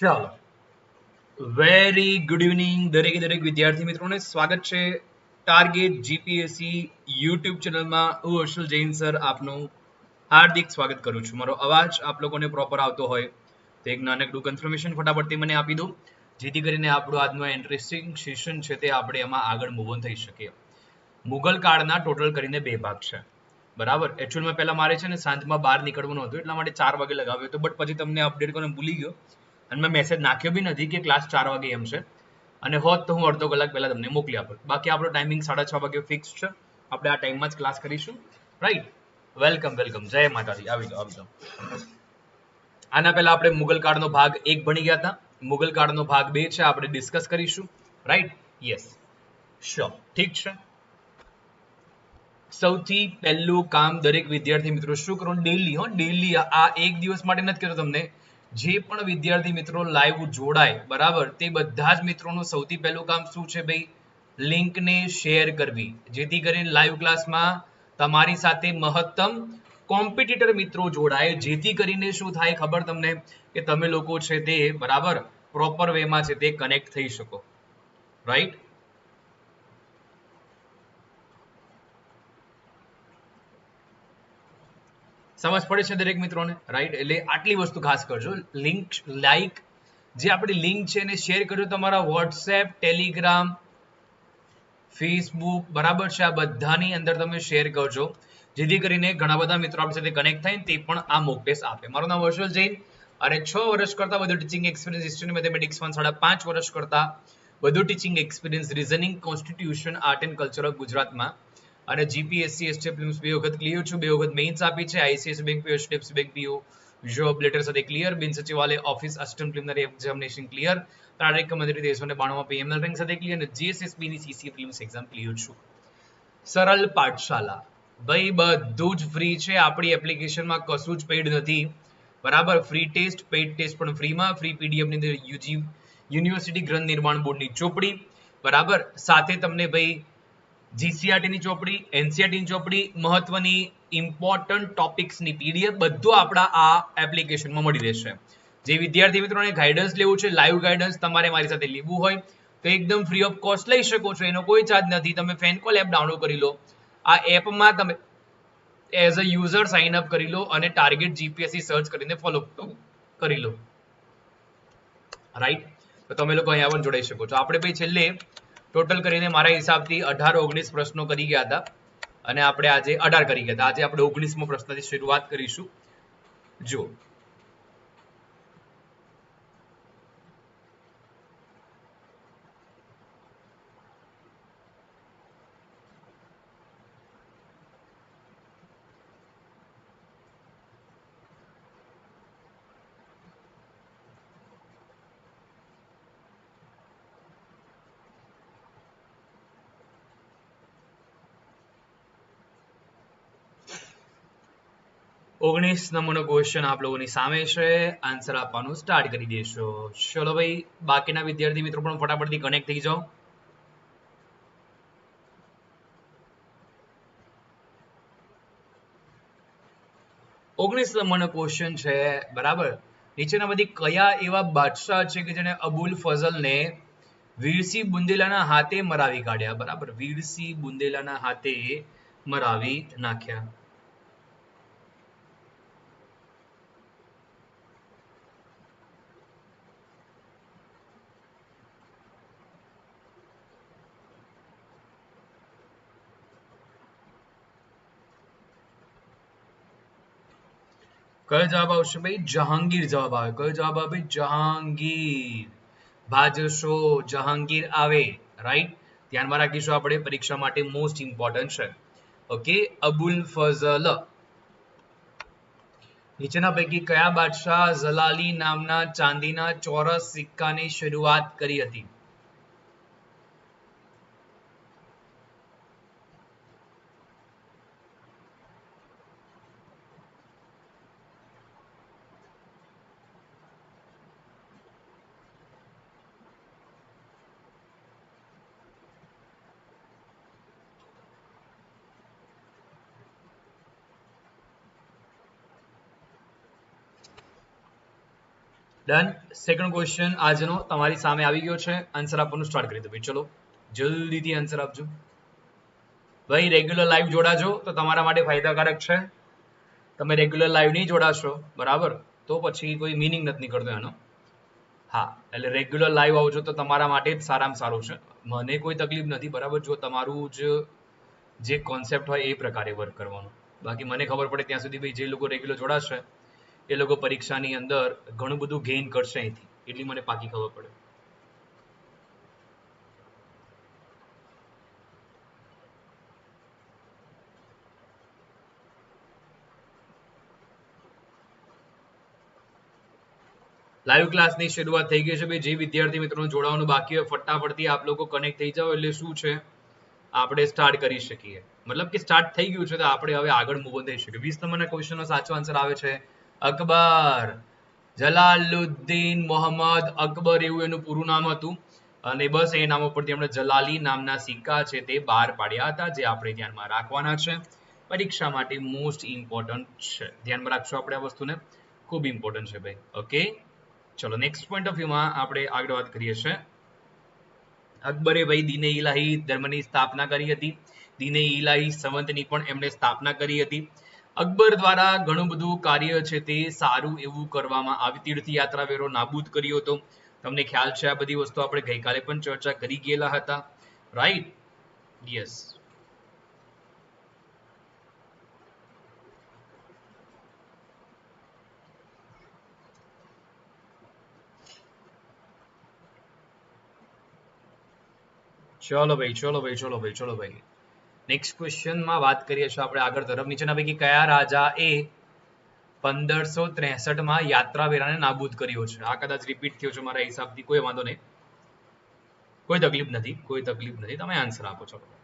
ચાલો very good evening દરેકે દરેક વિદ્યાર્થી મિત્રોને સ્વાગત છે ટાર્ગેટ જીપીએસસી યુટ્યુબ ચેનલમાં. હું હર્ષલ જૈન સર આપનું હાર્દિક સ્વાગત કરું છું. મારો અવાજ આપ લોકોને પ્રોપર આવતો હોય તો એક નાનકડું કન્ફર્મેશન ફટાફટથી મને આપી દો, જેથી કરીને આપણું આજનું ઇન્ટરેસ્ટિંગ સેશન છે તે આપણે એમાં આગળ મૂવ ઓન થઈ શકીએ. મુગલ કાળના ટોટલ કરીને બે ભાગ છે. બરાબર? એકચ્યુઅલમાં પહેલાં મારે છે ને સાંજમાં બહાર નીકળવાનું હતું, એટલા માટે ચાર વાગે લગાવ્યો હતો બટ પછી તમને અપડેટ કરીને ભૂલી ગયો. અને મેં મેસેજ નાખ્યો બી નથી કે ક્લાસ ચાર વાગે એમ છે. અને હોત તો હું અડધો કલાક પહેલા તમને મોકલી આપત બાકી આપણો ટાઈમિંગ સાડા છ વાગે ફિક્સ છે. આપણે આ ટાઈમમાં જ ક્લાસ કરીશું. રાઈટ વેલકમ વેલકમ જય માતાજી. આવી જાઓ આવી જાઓ. આના પહેલા આપણે મુગલ કાળનો ભાગ એક ભણી ગયા હતા. મુગલ કાળનો ભાગ બે છે, આપણે ડિસ્કસ કરીશું. રાઈટ યસ શ્યોર ઠીક છે? સૌથી પહેલું કામ દરેક વિદ્યાર્થી મિત્રો શું કરો ડેલી હો ડેલી આ એક દિવસ માટે નથી કહેતો તમને. જે પણ વિદ્યાર્થી મિત્રો લાઈવ જોડાય, બરાબર? તે બધા જ મિત્રોનું સૌથી પહેલું કામ શું છે ભાઈ? લિંકને શેર કરવી. જેથી કરીને લાઈવ ક્લાસમાં તમારી સાથે મહત્તમ કોમ્પિટિટર મિત્રો જોડાય. જેથી કરીને શું થાય ખબર તમને? કે તમે લોકો છે તે, બરાબર? પ્રોપર વેમાં છે તે કનેક્ટ થઈ શકો. રાઈટ સમજ પડે છે દરેક મિત્રોને? રાઈટ એટલે આટલી વસ્તુ ખાસ કરજો. લિંક લાઈક જે આપણી લિંક છે એને શેર કરજો તમારા વોટ્સએપ ટેલિગ્રામ ફેસબુક બરાબર છે? આ બધાની અંદર તમે શેર કરજો. જેથી કરીને ઘણા બધા મિત્રો આપણી સાથે કનેક્ટ થાય તે પણ આ મોક ટેસ્ટ આપે. મારું નામ હર્ષલ જૈન અને છ વર્ષ કરતા વધુ ટીચિંગ એક્સપિરિયન્સ હિસ્ટ્રી મેથેમેટિક્સમાં સાડા પાંચ વર્ષ કરતા વધુ teaching experience reasoning constitution art and culture of ગુજરાતમાં અને જીપીએસસી એસટી ફિલ્મ્સ બે વખત ક્લિયર છું. બે વખત મેઇન્સ આપી છે. ICS bank PO steps bank PO job letter સાથે ક્લિયર બિન સચિવાલય office assistant preliminary examination clear તારીખ મંત્રી દેશોને બાણુંમાં પીએમએલ રેન્ક સાથે ક્લિયર અને જીએસએસબી ની સીસી પ્રિલિમ્સ એક્ઝામ ક્લિયર છું. સરળ પાઠશાલા ભાઈ બધું જ ફ્રી છે. આપણી એપ્લિકેશનમાં કશું જ પેડ નથી. બરાબર? ફ્રી ટેસ્ટ પેઈડ ટેસ્ટ પણ ફ્રીમાં ફ્રી પીડીએફની અંદર યુજી યુનિવર્સિટી ગ્રંથ નિર્માણ બોર્ડની ચોપડી. બરાબર? સાથે તમને ભાઈ જીસીઆરટી ની ચોપડી, એનસીઆરટીની ચોપડી, મહત્વની ઇમ્પોર્ટન્ટ ટોપિક્સની પીડીએફ બધું આપણા આ એપ્લિકેશનમાં મળી રહેશે. જે વિદ્યાર્થી મિત્રોને ગાઈડન્સ લેવું છે લાઈવ ગાઈડન્સ તમારે મારી સાથે લેવું હોય, તો એકદમ ફ્રી ઓફ કોસ્ટ લઈ શકો છો, એનો કોઈ ચાર્જ નથી. તમે ફેનકોલ એપ ડાઉનલોડ કરી લો. આ એપમાં તમે as a user sign up કરી લો અને ટાર્ગેટ જીપીએસસી સર્ચ કરીને ફોલો કરી લો. રાઈટ તો તમે લોકો અહીંયા પણ જોડાઈ શકો છો. આપણે પછી છેલ્લે ટોટલ કરીને મારા હિસાબથી અઢાર ઓગણીસ પ્રશ્નો કરી ગયા હતા. અને આપણે આજે અઢાર કરી ગયા હતા. આજે આપણે ઓગણીસમો પ્રશ્નથી શરૂઆત કરીશું. જો ઓગણીસ નંબરનો ક્વેશ્ચન આપ લોકોની સામે છે. આન્સર આપવાનું સ્ટાર્ટ કરી દેશો. ચલો ભાઈ, બાકીના વિદ્યાર્થી મિત્રો પણ ફટાફટથી કનેક્ટ થઈ જાઓ. ઓગણીસ નંબરનો ક્વેશ્ચન છે, બરાબર? નીચેના બધી કયા એવા બાદશાહ છે કે જેને અબુલ ફઝલને વીરસિંહ બુંદેલાના હાથે મરાવી કાઢ્યા? બરાબર, વીરસિંહ બુંદેલાના હાથે મરાવી નાખ્યા. કયો જવાબ આવશે ભાઈ? જહાંગીર જવાબ આવે. કયો જવાબ આવે જહાંગીર. ભાજશો જહાંગીર આવે. રાઈટ ધ્યાનમાં રાખીશું આપણે. પરીક્ષા માટે મોસ્ટ ઇમ્પોર્ટન્ટ છે. ઓકે અબુલ ફઝલ. નીચેના પૈકી કયા બાદશાહ જલાલી નામના ચાંદીના ચોરસ સિક્કાની શરૂઆત કરી હતી? ડન સેકન્ડ ક્વેશ્ચન આજનો તમારી સામે આવી ગયો છે. આન્સર આપવાનું સ્ટાર્ટ કરી દો ભાઈ. ચલો, જલ્દીથી આન્સર આપજો. ભાઈ રેગ્યુલર લાઈવ જોડાજો તો તમારા માટે ફાયદાકારક છે. તમે રેગ્યુલર લાઈવ નહીં જોડાશો, બરાબર? તો પછી કોઈ મિનિંગ નથી નીકળતો એનો. હા, એટલે રેગ્યુલર લાઈવ આવજો તો તમારા માટે જ સારામાં સારું છે. મને કોઈ તકલીફ નથી, બરાબર? જો તમારું જ, જે કોન્સેપ્ટ હોય એ પ્રકારે વર્ક કરવાનું. બાકી મને ખબર પડે ત્યાં સુધી ભાઈ જે લોકો રેગ્યુલર જોડાશે એ લોકો પરીક્ષાની અંદર ઘણું બધું ગેઇન કરશે અહીંથી. એટલી મને પાકી ખબર પડે. લાઈવ ક્લાસની શરૂઆત થઈ ગઈ છે ભાઈ. જે વિદ્યાર્થી મિત્રોને જોડાવાનું બાકી હોય, ફટાફટથી આપ લોકો કનેક્ટ થઈ જાઓ. એટલે શું છે? આપણે સ્ટાર્ટ કરી શકીએ. મતલબ કે સ્ટાર્ટ થઈ ગયું છે તો આપણે હવે આગળ મૂવ થઈ શકીએ. વીસ નંબરના ક્વેશ્ચનનો સાચો આન્સર આવે છે. અકબર. જલાલુદ્દીન મોહમ્મદ અકબર એવું એનું પૂરું નામ હતું. અને બસ એ નામ ઉપરથી એમણે જલાલી નામના સિક્કા છે તે બહાર પાડ્યા હતા, જે આપણે ધ્યાનમાં રાખવાના છે. પરીક્ષા માટે મોસ્ટ ઇમ્પોર્ટન્ટ છે. ધ્યાનમાં રાખશો આપણે આ વસ્તુને? ખૂબ ઇમ્પોર્ટન્ટ છે ભાઈ. ઓકે ચલો નેક્સ્ટ પોઈન્ટ ઓફ વ્યૂમાં આપણે આગળ વાત કરીએ છીએ. અકબરે ભાઈ દીને ઇલાહી ધર્મની સ્થાપના કરી હતી. દીને ઇલાહી સંવંતની પણ એમણે સ્થાપના કરી હતી. અકબર દ્વારા ઘણું બધું કાર્ય છે તે સારું એવું કરવામાં આવી. તીર્થયાત્રા વેરો નાબૂદ કર્યો હતો. તમને ખ્યાલ છે આ બધી વસ્તુ આપણે ગઈકાલે પણ ચર્ચા કરી ગયેલા હતા. રાઈટ યસ ચલો ભાઈ ચલો ભાઈ ચલો ભાઈ ચલો ભાઈ. નેક્સ્ટ ક્વેશ્ચનમાં વાત કરીએ છીએ આપણે આગળ તરફ. નીચેના પૈકી કયા રાજા એ પંદરસો ત્રેસઠમાં યાત્રા વેરાને નાબૂદ કર્યો છે? આ કદાચ રિપીટ થયો છે મારા હિસાબથી, કોઈ વાંધો નહીં. કોઈ તકલીફ નથી, કોઈ તકલીફ નથી. તમે આન્સર આપો છો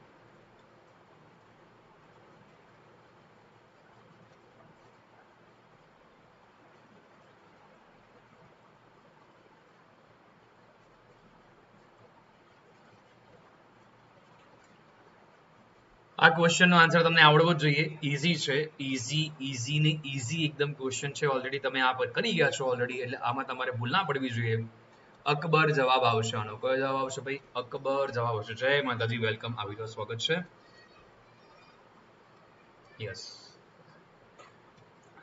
આ ક્વેશ્ચનનો આન્સર તમને આવડવો જ જોઈએ. ઈઝી છે. ઈઝી ઈઝી ને ઈઝી એકદમ ક્વેશ્ચન છે. ઓલરેડી તમે આ પર કરી ગયા છો ઓલરેડી એટલે આમાં તમારે ભૂલ ના પડવી જોઈએ. અકબર જવાબ આવશે, આનો કયો જવાબ આવશે ભાઈ? અકબર જવાબ આવશે. જય માતાજી વેલકમ આવી રહ્યો સ્વાગત છે. Yes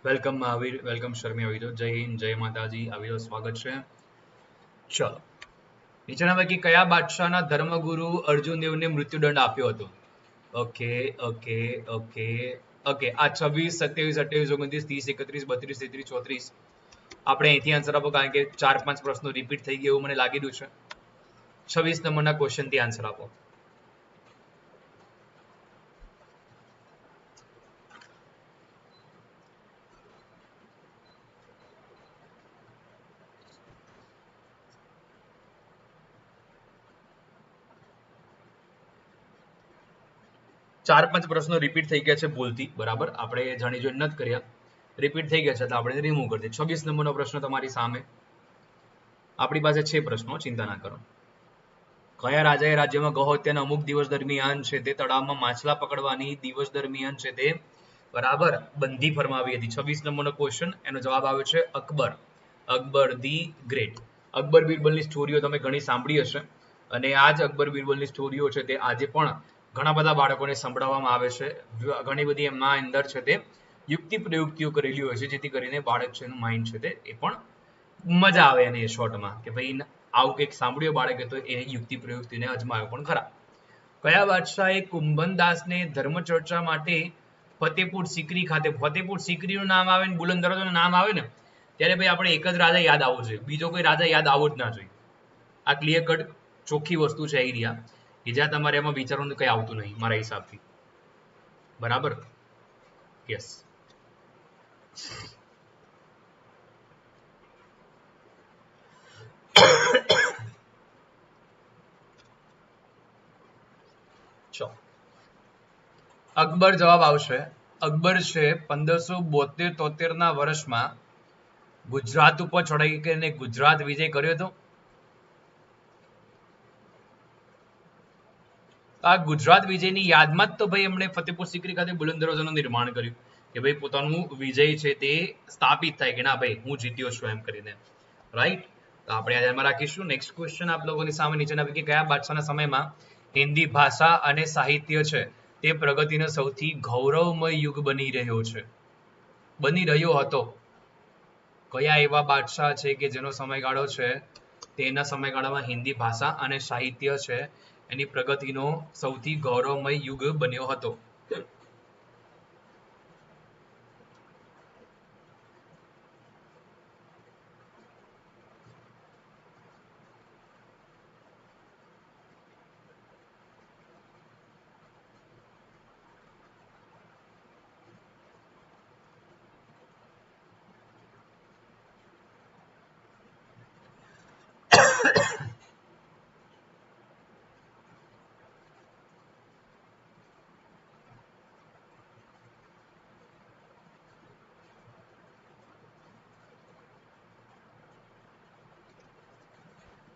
welcome Mahavir. Welcome Sharmi. આવી જાઓ. જય હિન્દ, જય માતાજી. આવી જાઓ, સ્વાગત છે. ચલો. નીચેના પૈકી કયા બાદશાહના ધર્મગુરુ અર્જુન દેવને મૃત્યુદંડ આપ્યો હતો? ઓકે ઓકે ઓકે ઓકે આ છવ્વીસ, સત્યાવીસ, અઠ્યાવીસ, ઓગણત્રીસ, ત્રીસ, એકત્રીસ, બત્રીસ, તેત્રીસ, ચોત્રીસ. આપણે અહીંથી આન્સર આપો કારણ કે ચાર, પાંચ પ્રશ્નો રિપીટ થઈ ગયા એવું મને લાગી રહ્યું છે. છવ્વીસ નંબરના ક્વેશ્ચનથી આન્સર આપો. ચાર પાંચ પ્રશ્નો રિપીટ થઈ ગયા છે ભૂલથી, બરાબર? આપણે જાણી જોઈને નથી કર્યા. રિપીટ થઈ ગયા છે તો આપણે રિમૂવ કરી દઈએ. છવ્વીસ નંબરનો પ્રશ્ન તમારી સામે. આપણી પાસે છે પ્રશ્નો, ચિંતા ના કરો. કયા રાજાએ રાજ્યમાં ગૌહત્યાના અમુક દિવસ દરમિયાન છે તે તળાવમાં માછલા પકડવાની દિવસ દરમિયાન છે તે બરાબર બંધી ફરમાવી હતી. છવ્વીસ નંબરનો ક્વેશ્ચન એનો જવાબ આવ્યો છે Akbar. Akbar the great. Akbar બિરબલની સ્ટોરીઓ તમે ઘણી સાંભળી હશે. અને આ જ અકબર બિરબલની સ્ટોરીઓ છે તે આજે પણ ઘણા બધા બાળકોને સંભળાવવામાં આવે છે. ઘણી બધી એમના અંદર છે તે યુક્તિ પ્રયુક્તિઓ કરેલી હોય છે, જેથી કરીને બાળક છે એનું માઇન્ડ છે તે એ પણ મજા આવે એને શોર્ટમાં કે ભાઈ આવું કંઈક સાંભળ્યું બાળકે તો એ યુક્તિ પ્રયુક્તિને અજમાવ્યો પણ ખરા. કયા બાદશાહે કુંભનદાસને ધર્મચર્ચા માટે ફતેપુર સિકરી ખાતે, ફતેપુર સિકરીનું નામ આવે ને બુલંદ દરવાજાનું નામ આવે ને, ત્યારે ભાઈ આપણે એક જ રાજા યાદ આવવો જોઈએ. બીજો કોઈ રાજા યાદ આવવો જ ના જોઈએ. આ ક્લિયર કટ ચોખ્ખી વસ્તુ છે એરિયા કે તમારે એમાં વિચારવાનું કંઈ આવતું નહીં, મારા હિસાબથી. બરાબર? યસ અકબર જવાબ આવશે. અકબર છે પંદરસો બોતેર તોતેર ના વર્ષમાં ગુજરાત ઉપર ચડાઈ કરીને ગુજરાત વિજય કર્યો હતો. આ ગુજરાત વિજયની યાદમાં જ તો ભાઈ એમણે ફતેપુર સિકરી ખાતે બુલંદ દરવાજાનું નિર્માણ કર્યું કે ભાઈ પોતાનું વિજય છે તે સ્થાપિત થાય કે ના ભાઈ, હું જીત્યો છું એમ કરીને. રાઈટ તો આપણે આ ધ્યાનમાં રાખીશું. નેક્સ્ટ ક્વેશ્ચન આપ લોકોની સામે નીચેના પૈકી કયા બાદશાહના સમયમાં હિન્દી ભાષા અને સાહિત્ય છે તે પ્રગતિનો સૌથી ગૌરવમય યુગ બની રહ્યો છે? બની રહ્યો હતો. કયા એવા બાદશાહ છે કે જેનો સમયગાળો છે? તેના સમયગાળામાં હિન્દી ભાષા અને સાહિત્ય છે એની પ્રગતિનો સૌથી ગૌરવમય યુગ બન્યો હતો.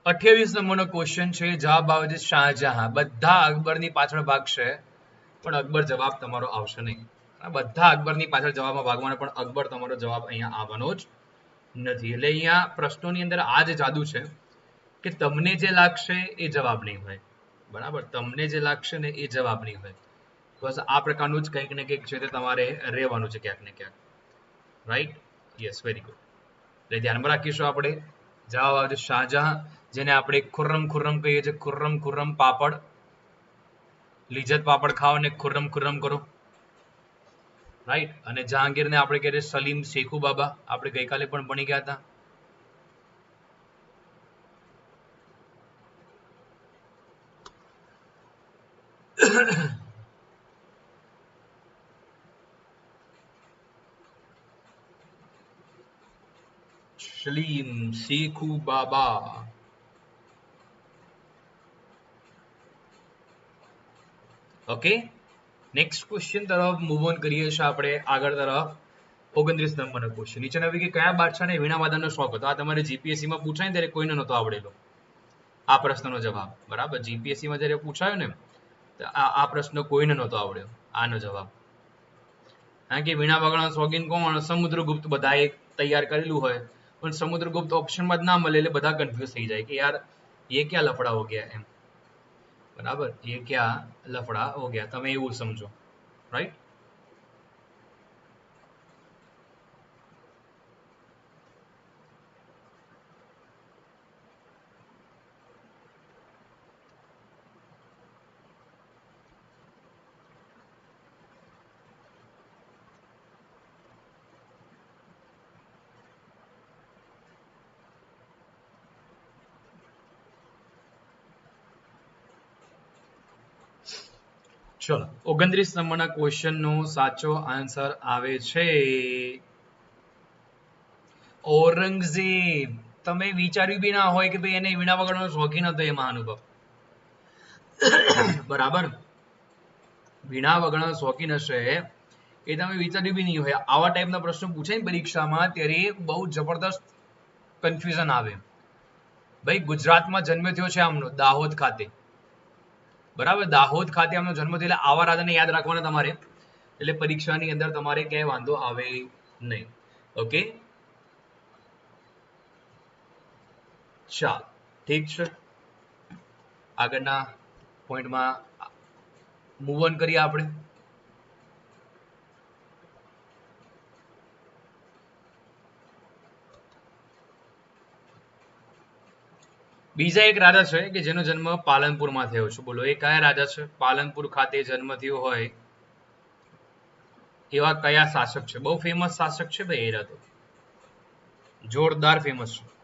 અઠ્યાવીસ નંબરનો ક્વેશ્ચન છે, જવાબ આવે છે શાહજહાં. બધા અકબરની પાછળ ભાગશે, પણ અકબર જવાબ તમારો આવશે નહીં. બધા અકબરની પાછળ જવાબમાં ભાગવાનો, પણ અકબર તમારો જવાબ અહીંયા આવવાનો જ નથી. એટલે અહીંયા પ્રશ્નોની અંદર આ જ જાદુ છે કે તમને જે લાગશે એ જવાબ નહીં હોય. બરાબર? તમને જે લાગશે ને એ જવાબ નહીં હોય. બસ આ પ્રકારનું જ કંઈક ને કંઈક છે તે તમારે રહેવાનું છે ક્યાંક ને ક્યાંક. રાઈટ યસ વેરી ગુડ એટલે ધ્યાનમાં રાખીશું આપણે. જવાબ આવશે શાહજહાં. જેને આપણે ખુર્રમ ખુર્રમ કહીએ છીએ, ખુર્રમ ખુર્રમ પાપડ. લિજ્જત પાપડ ખાઓ અને ખુર્રમ ખુર્રમ કરો. રાઈટ અને જહાંગીરને આપણે કહીએ સલીમ શેખુ બાબા. આપણે ગઈકાલે પણ ભણી ગયા હતા. Salim Shekhu Baba. Okay next question તરફ મૂવ ઓન કરીએ છીએ આપણે આગળ તરફ. ઓગણત્રીસ નંબરનો ક્વેશ્ચન નીચેના પૈકી કયા બાદશાહને વીણા વાદનનો શોખ હતો? આ તમારે જીપીએસસી માં પૂછાય ત્યારે કોઈને નહોતો આવડેલો. આ પ્રશ્નનો જવાબ. બરાબર? જીપીએસસી માં જ્યારે પૂછાયો ને આ આ પ્રશ્ન કોઈને નહોતો આવડ્યો. આનો જવાબ. કારણ કે વીણા વગાડવાનો શોખીન કોણ? સમુદ્રગુપ્ત બધાએ તૈયાર કરેલું હોય. પણ સમુદ્રગુપ્ત ઓપ્શનમાં જ ના મળે એટલે બધા કન્ફ્યુઝ થઈ જાય કે યાર, એ ક્યાં લફડા હો ગયા એમ. બરાબર? એ ક્યાં લફડા હો ગયા? તમે એવું સમજો. રાઈટ ચલો ઓગણત્રીસ નંબરના ક્વેશ્ચન નો સાચો આન્સર આવે છે. ઔરંગઝેબ, તમે વિચાર્યું બી ના હોય કે ભાઈ એને વીણા વગાડવાનો શોખીન હતો એ મહાનુભાવ. બરાબર? વીણા વગાડવાનો શોખીન હશે એ તમે વિચાર્યું બી નહીં હોય. આવા ટાઈપના પ્રશ્નો પૂછે ને પરીક્ષામાં ત્યારે બહુ જબરદસ્ત કન્ફ્યુઝન આવે. ભાઈ ગુજરાતમાં જન્મ થયો છે આમનો, દાહોદ ખાતે. બરાબર? દાહોદ ખાતે એમનો જન્મ થયો એટલે આવા રાજાને યાદ રાખવાના તમારે. એટલે પરીક્ષાની અંદર તમારે ક્યાંય વાંધો આવે નહીં. ઓકે? ચાલ, ઠીક છે. આગળના પોઈન્ટમાં મૂવ ઓન કરીએ આપણે. બીજા એક રાજા છે કે જેનો જન્મ પાલનપુરમાં થયો છે. બોલો, એ કયા રાજા છે? પાલનપુર ખાતે જન્મ થયો હોય એવા કયા શાસક છે? બહુ ફેમસ શાસક છે ભાઈ એ રાતો જોરદાર ફેમસ છે.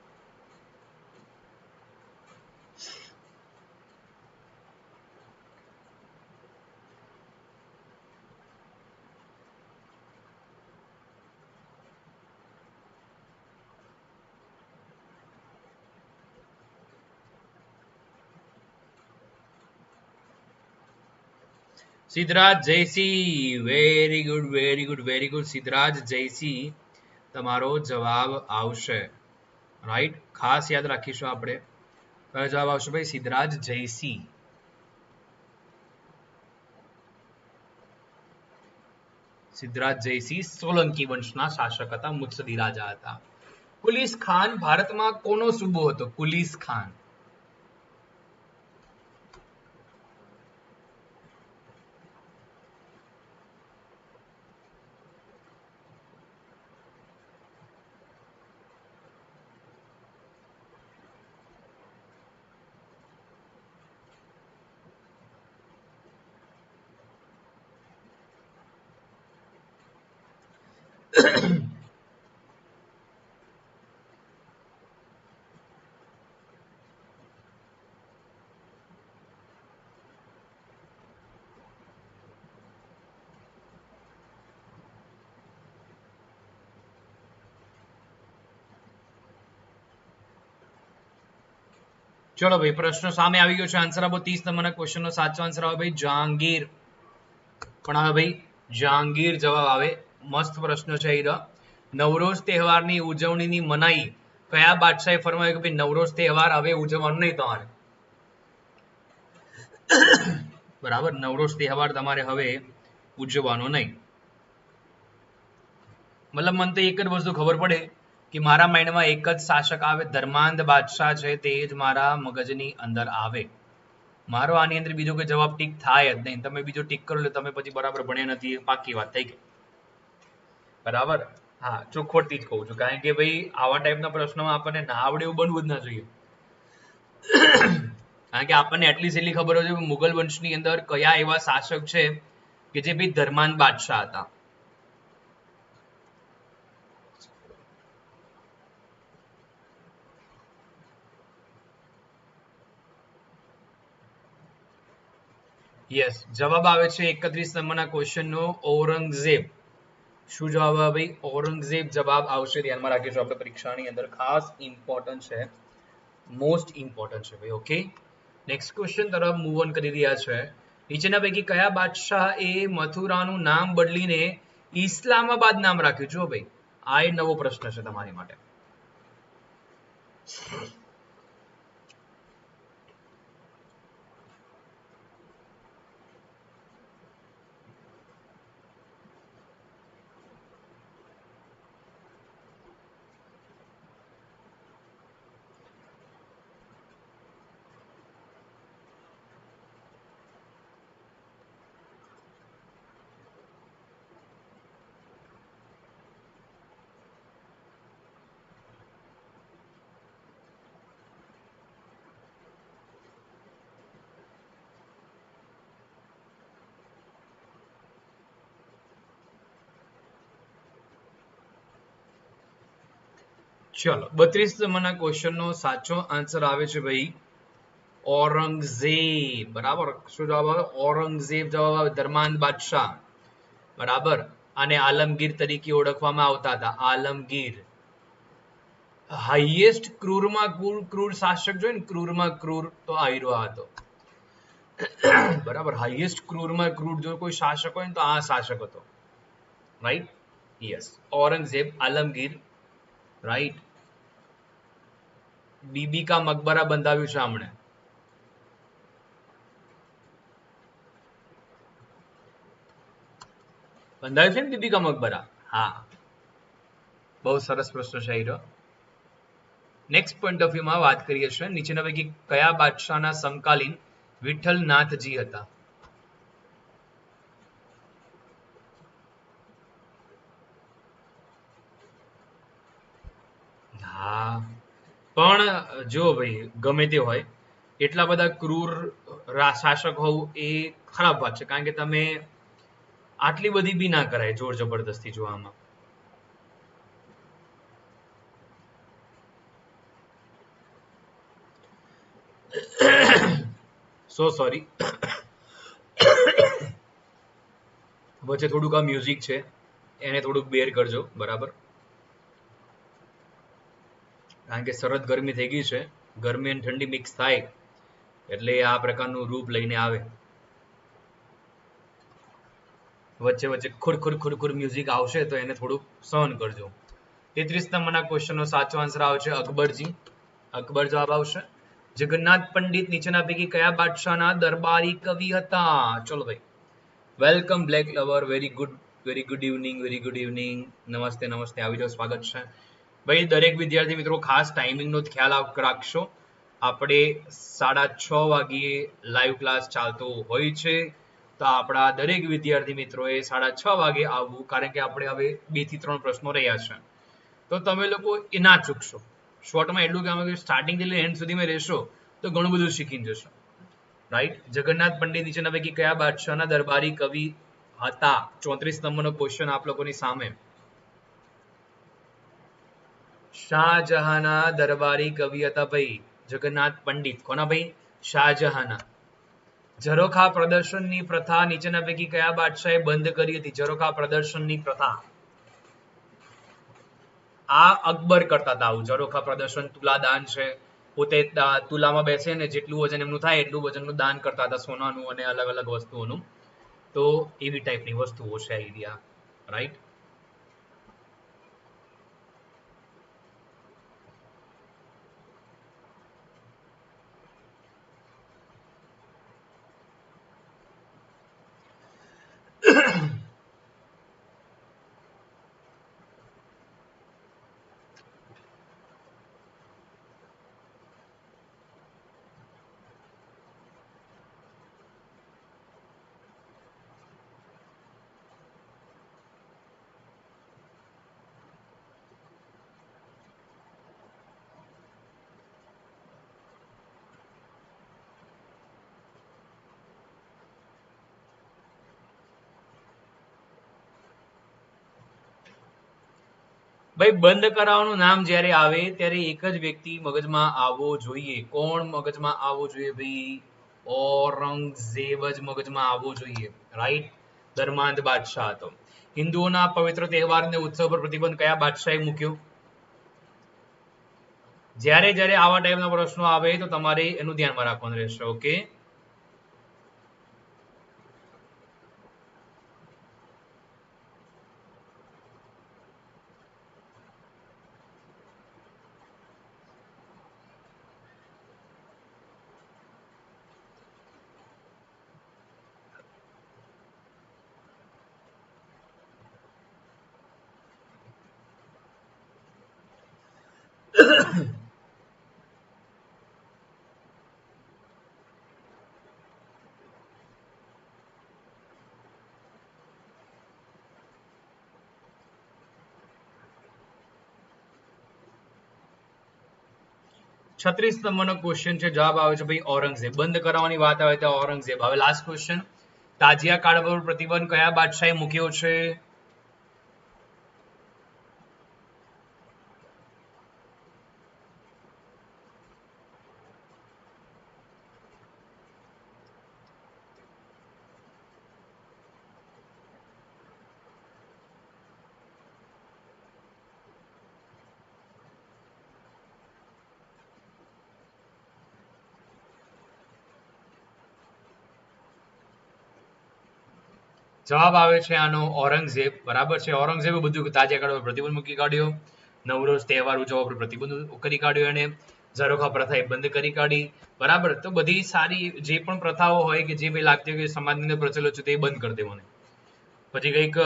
Siddharaj Jaysinh very good very good very good Siddharaj Jaysinh તમારો જવાબ આવશે. રાઈટ ખાસ યાદ રાખીશું આપણે. કયો જવાબ આવશે ભાઈ? સિદ્ધરાજ જયસિંહ સિદ્ધરાજ જયસિંહ સોલંકી વંશના શાસક હતા, મુત્સદી રાજા હતા. કુલીસ ખાન ભારતમાં કોનો સૂબો હતો? કુલીસ ખાન. ચલો ભાઈ પ્રશ્ન સામે આવી ગયો છે આન્સર આપો 30 નંબરના ક્વેશ્ચનનો સાચો આન્સર આવે ભાઈ જહાંગીર પણ આવે ભાઈ જહાંગીર જવાબ આવે મસ્ત પ્રશ્ન છે એ નવરોઝ તહેવારની ઉજવણીની મનાઈ. કયા બાદશાહે ફરમાવ્યું કે ભાઈ નવરોઝ તહેવાર હવે ઉજવવાનો નહીં તમારે? બરાબર નવરોઝ તહેવાર તમારે હવે ઉજવવાનો નહીં. મતલબ મને તો એક જ વસ્તુ ખબર પડે કે મારા માઇન્ડમાં એક જ શાસક આવે ધર્માંધ બાદશાહ છે તે જ મારા મગજની અંદર આવે. મારો આની અંદર બીજો કોઈ જવાબ ટીક થાય જ નહીં. તમે બીજો ટીક કરો એટલે તમે પછી બરાબર ભણ્યા નથી પાકી વાત થઈ ગઈ. બરાબર? હા, ચોખ્ખોટથી જ કહું છું. કારણ કે ભાઈ, આવા ટાઈપના પ્રશ્નોમાં આપણને ના આવડે એવું બનવું જ ના જોઈએ. કારણ કે આપણને એટલી એટલી ખબર હોય છે મુગલ વંશની અંદર કયા એવા શાસક છે કે જે ભાઈ ધર્માન બાદશાહ હતા. યસ જવાબ આવે છે એકત્રીસ નંબરના ક્વેશ્ચનનો ઔરંગઝેબ. શું જવાબ આવે ભાઈ? ઔરંગઝેબ જવાબ આવશે ધ્યાનમાં રાખીશું આપણે પરીક્ષાની અંદર ખાસ ઇમ્પોર્ટન્ટ છે. મોસ્ટ ઇમ્પોર્ટન્ટ છે ભાઈ ઓકે નેક્સ્ટ ક્વેશ્ચન તરફ મૂવ ઓન કરી રહ્યા છે. નીચેના પૈકી કયા બાદશાહ એ મથુરાનું નામ બદલીને ઇસ્લામાબાદ નામ રાખ્યું? જો ભાઈ, આ એ નવો પ્રશ્ન છે તમારી માટે. ચલો, બત્રીસ નંબરના ક્વેશ્ચનનો સાચો આન્સર આવે છે ભાઈ, ઔરંગઝેબ. બરાબર? શું જવાબ આવે? ઔરંગઝેબ જવાબ આવે ધર્માંધ બાદશાહ. બરાબર? આને આલમગીર તરીકે ઓળખવામાં આવતા હતા, આલમગીર. હાઈએસ્ટ ક્રૂરમાં ક્રૂર ક્રૂર શાસક જોઈએ ને, ક્રૂરમાં ક્રૂર તો આયરો હતો. બરાબર? હાઈએસ્ટ ક્રૂરમાં ક્રૂર જો કોઈ શાસક હોય ને, તો આ શાસક હતો. Right yes Aurangzeb, Alamgir. Right Bibi ka Maqbara બંધાવ્યું છે આમણે? બંધાવ્યું છે ને બીબી કા મકબરા? હા. બહુ સરસ પ્રશ્ન છે હીરો. નેક્સ્ટ પોઈન્ટ ઓફ વ્યૂમાં વાત કરીએ છીએ. નીચેના પૈકી કયા બાદશાહના સમકાલીન વિઠ્ઠલનાથજી હતા? હા. પણ જો ભાઈ, ગમે તે હોય, એટલા બધા ક્રૂર શાસક હોવું એ ખરાબ વાત છે. કારણ કે તમે આટલી બધી બી ના કરાય જોર જબરદસ્તી જોવામાં. સો સોરી વચ્ચે થોડુંક આ મ્યુઝિક છે, એને થોડુંક બેર કરજો, બરાબર? કારણ કે સરદ ગરમી થઈ ગઈ છે. ગરમી અને ઠંડી મિક્સ થાય એટલે આ પ્રકારનું રૂપ લઈને આવે. વચ્ચે વચ્ચે ખુર ખુર ખુર ખુર મ્યુઝિક આવશે તો એને થોડુંક સહન કરજો. તેત્રીસ નંબરના ક્વેશ્ચનનો સાચો આન્સર આવશે અકબરજી. અકબર જવાબ આવશે. જગન્નાથ પંડિત નીચેના પૈકી કયા બાદશાહના દરબારી કવિ હતા? ચલો ભાઈ. Welcome black lover very good very good evening very good evening નમસ્તે નમસ્તે. આવી જાઓ. સ્વાગત છે. ભાઈ, દરેક વિદ્યાર્થી મિત્રો, ખાસ ટાઈમિંગનો ખ્યાલ રાખશો. આપણે સાડા છ વાગ્યે લાઈવ ક્લાસ ચાલતો હોય છે. તો આપણા દરેક વિદ્યાર્થી મિત્રોએ સાડા છ વાગે આવવું, કારણ કે આપણે હવે બેથી ત્રણ પ્રશ્નો રહ્યા છે. તો તમે લોકો એ ના ચૂકશો. શોર્ટમાં એટલું કહેવામાં કે સ્ટાર્ટિંગથી લઈને એન્ડ સુધીમાં રહેશો, તો ઘણું બધું શીખીને જશો. રાઈટ જગન્નાથ પંડિત નીચેના પૈકી કયા બાદશાહના દરબારી કવિ હતા? ચોત્રીસ નંબરનો ક્વેશ્ચન આપ લોકોની સામે. શાહજહાના દરબારી કવિ હતા ભાઈ, જગન્નાથ પંડિત. કોના ભાઈ? શાહજહાના. ઝરોખા પ્રદર્શનની પ્રથા નીચેના પૈકી કયા બાદશાહે બંધ કરી હતી? ઝરોખા પ્રદર્શનની પ્રથા. આ અકબર કરતા હતા આવું. ઝરોખા પ્રદર્શન તુલાદાન છે. પોતે તુલામાં બેસે ને જેટલું વજન એમનું થાય એટલું વજનનું દાન કરતા હતા સોનાનું અને અલગ અલગ વસ્તુઓનું. તો એવી ટાઈપની વસ્તુઓ છે આઈડિયા. રાઈટ ભાઈ, બંધ કરાવવાનું નામ જ્યારે આવે, ત્યારે એક જ વ્યક્તિ મગજમાં આવવો જોઈએ. કોણ મગજમાં આવવો જોઈએ ભાઈ? ઔરંગઝેબ જ મગજમાં આવવો જોઈએ. રાઈટ ધર્માંધ બાદશાહ હતો હિન્દુઓના પવિત્ર તહેવાર અને ઉત્સવ પર પ્રતિબંધ કયા બાદશાહે મૂક્યો? જ્યારે જ્યારે આવા ટાઈપના પ્રશ્નો આવે તો તમારે એનું ધ્યાનમાં રાખવાનું રહેશે ઓકે છત્રીસ નંબરનો ક્વેશ્ચન છે, જવાબ આવે છે ભાઈ ઔરંગઝેબ. બંધ કરાવવાની વાત આવે તો ઔરંગઝેબ. હવે લાસ્ટ ક્વેશ્ચન તાજિયા કાળ પર પ્રતિબંધ કયા બાદશાહે મૂક્યો છે? જવાબ આવે છે આનો ઔરંગઝેબ. બરાબર છે? ઔરંગઝેબે બધું તાજે કાઢવા પ્રતિબંધ મૂકી કાઢ્યો. નવરોજ તહેવાર ઉજવવા પર પ્રતિબંધ કરી કાઢ્યો અને ઝરોખા પ્રથા એ બંધ કરી કાઢી. બરાબર? તો બધી સારી જે પણ પ્રથાઓ હોય કે જે ભાઈ લાગતી હોય કે સમાજની અંદર પ્રચલિત છે તે બંધ કરી દેવાને. પછી કંઈક,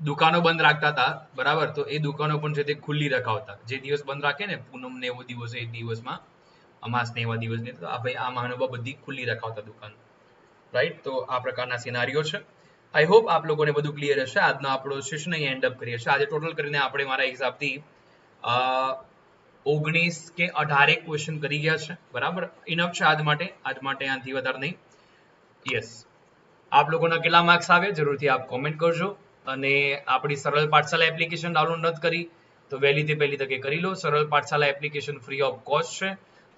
દુકાનો બંધ રાખતા હતા. બરાબર? તો એ દુકાનો પણ છે તે ખુલ્લી રખાવતા. જે દિવસ બંધ રાખે ને, પૂનમ ને એવો દિવસ એ દિવસમાં, અમાસ ને એવા દિવસ તો આ ભાઈ આ મહાનુભાવ બધી ખુલ્લી રખાવતા દુકાન. રાઈટ તો આ પ્રકારના સિનારીઓ છે. આઈ હોપ આપ લોકોને બધું ક્લિયર હશે. આજનો આપણો સેશન અહીં એન્ડ અપ કરીએ છીએ. આજે ટોટલ કરીને આપણે મારા હિસાબથી ઓગણીસ કે અઢારેક ક્વેશ્ચન કરી ગયા છે. બરાબર? ઇનફ છે આજ માટે? આજ માટે આનાથી વધારે નહીં. યસ આપ લોકોના કેટલા માર્ક્સ આવે? જરૂરથી આપ કોમેન્ટ કરજો. અને આપણી સરળ પાઠશાલા એપ્લિકેશન ડાઉનલોડ નથી કરી, તો વહેલી તે પહેલી તકે કરી લો. Saral Pathshala application free of cost છે.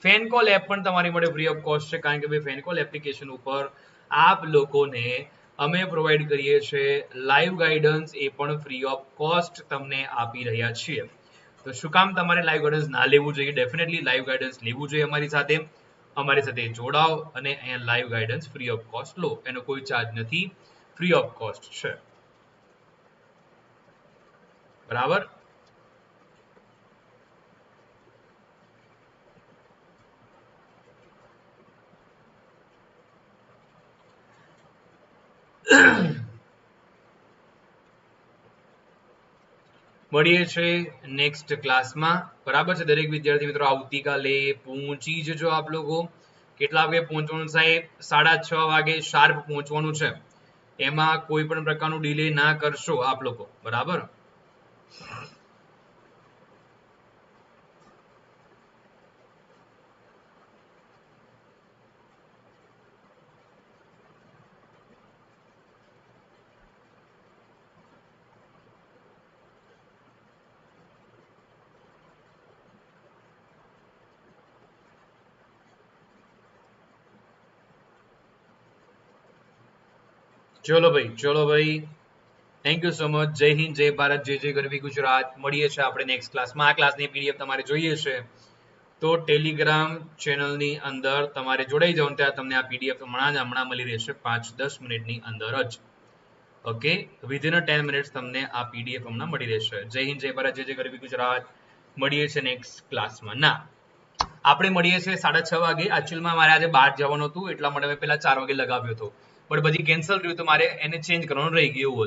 ફેન કોલ એપ પણ તમારી માટે ફ્રી ઓફ કોસ્ટ છે, કારણ કે ભાઈ ફેન કોલ એપ્લિકેશન ઉપર આપ લોકોને અમે પ્રોવાઈડ કરીએ છીએ લાઈવ ગાઈડન્સ એ પણ ફ્રી ઓફ કોસ્ટ તમને આપી રહ્યા છીએ. તો શું કામ તમારે લાઈવ ગાઈડન્સ ના લેવું જોઈએ? ડેફિનેટલી લાઈવ ગાઈડન્સ લેવું જોઈએ અમારી સાથે. અમારી સાથે જોડાઓ અને અહીંયા live guidance free of cost લો. એનો કોઈ ચાર્જ નથી. ફ્રી ઓફ કોસ્ટ છે. બરાબર? મળીએ છે નેક્સ્ટ ક્લાસમાં બરાબર છે દરેક વિદ્યાર્થી મિત્રો, આવતીકાલે પહોંચી જજો આપ લોકો. કેટલા વાગે પહોંચવાનું સાહેબ? સાડા છ વાગે શાર્પ પહોંચવાનું છે. એમાં કોઈ પણ પ્રકારનું ડિલે ના કરશો આપ લોકો. બરાબર? ચલો ભાઈ ચલો ભાઈ. થેન્ક યુ સો મચ જય હિન્દ, જય ભારત, જય જય ગરવી ગુજરાત. મળીએ છીએ આપણે નેક્સ્ટ ક્લાસમાં આ ક્લાસની પીડીએફ તમારે જોઈએ છે. તો ટેલિગ્રામ ચેનલની અંદર તમારે જોડાઈ જવાનું, ત્યાં તમને આ પીડીએફ હમણાં જ હમણાં મળી રહેશે, પાંચ દસ મિનિટની અંદર જ. ઓકે વિધિન ટેન મિનિટ્સ તમને આ પીડીએફ હમણાં મળી રહેશે. જય હિન્દ, જય ભારત, જય જય ગરવી ગુજરાત. મળીએ છીએ નેક્સ્ટ ક્લાસમાં ના. આપણે મળીએ છીએ સાડા છ વાગે. એકચ્યુઅલમાં મારે આજે બહાર જવાનું હતું, એટલા માટે મેં પહેલા ચાર વાગે લગાવ્યો હતો. પણ બધી કેન્સલ રહ્યું તો મારે એને ચેન્જ કરવાનું રહી ગયું એવું